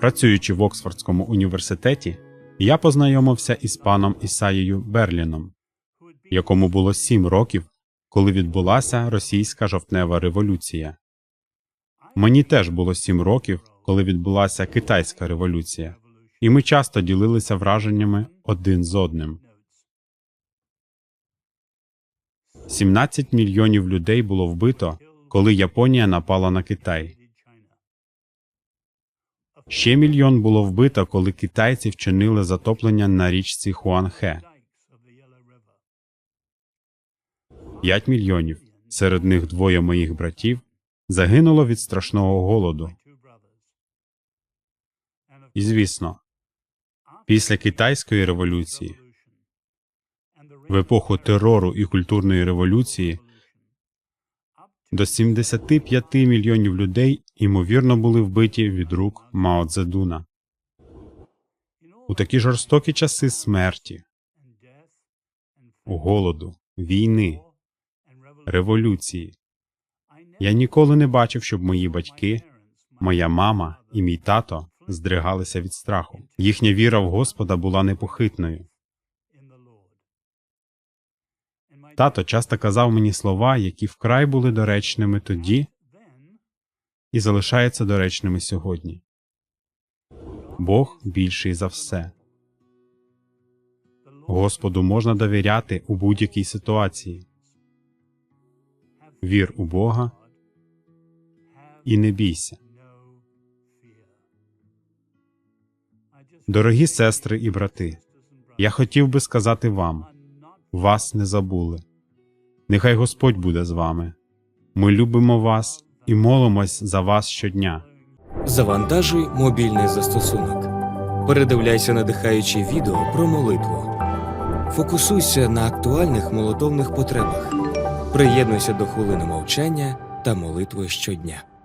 Працюючи в Оксфордському університеті, я познайомився із паном Ісаєю Берліном, якому було сім років, коли відбулася російська жовтнева революція. Мені теж було сім років, коли відбулася китайська революція, і ми часто ділилися враженнями один з одним. 17 мільйонів людей було вбито, коли Японія напала на Китай. Ще мільйон було вбито, коли китайці вчинили затоплення на річці Хуанхе. 5 мільйонів, серед них двоє моїх братів, загинуло від страшного голоду. І звісно, після китайської революції, в епоху терору і культурної революції, до 75 мільйонів людей ймовірно були вбиті від рук Мао Цзедуна. У такі жорстокі часи смерті, голоду, війни, революції. Я ніколи не бачив, щоб мої батьки, моя мама і мій тато здригалися від страху. Їхня віра в Господа була непохитною. Тато часто казав мені слова, які вкрай були доречними тоді і залишаються доречними сьогодні. Бог більший за все. Господу можна довіряти у будь-якій ситуації. Вір у Бога і не бійся. Дорогі сестри і брати, я хотів би сказати вам вас не забули. Нехай Господь буде з вами. Ми любимо вас і молимось за вас щодня. Завантажуй мобільний застосунок. Передивляйся надихаючі відео про молитву. Фокусуйся на актуальних молитовних потребах. Приєднуйся до хвилини мовчання та молитви щодня.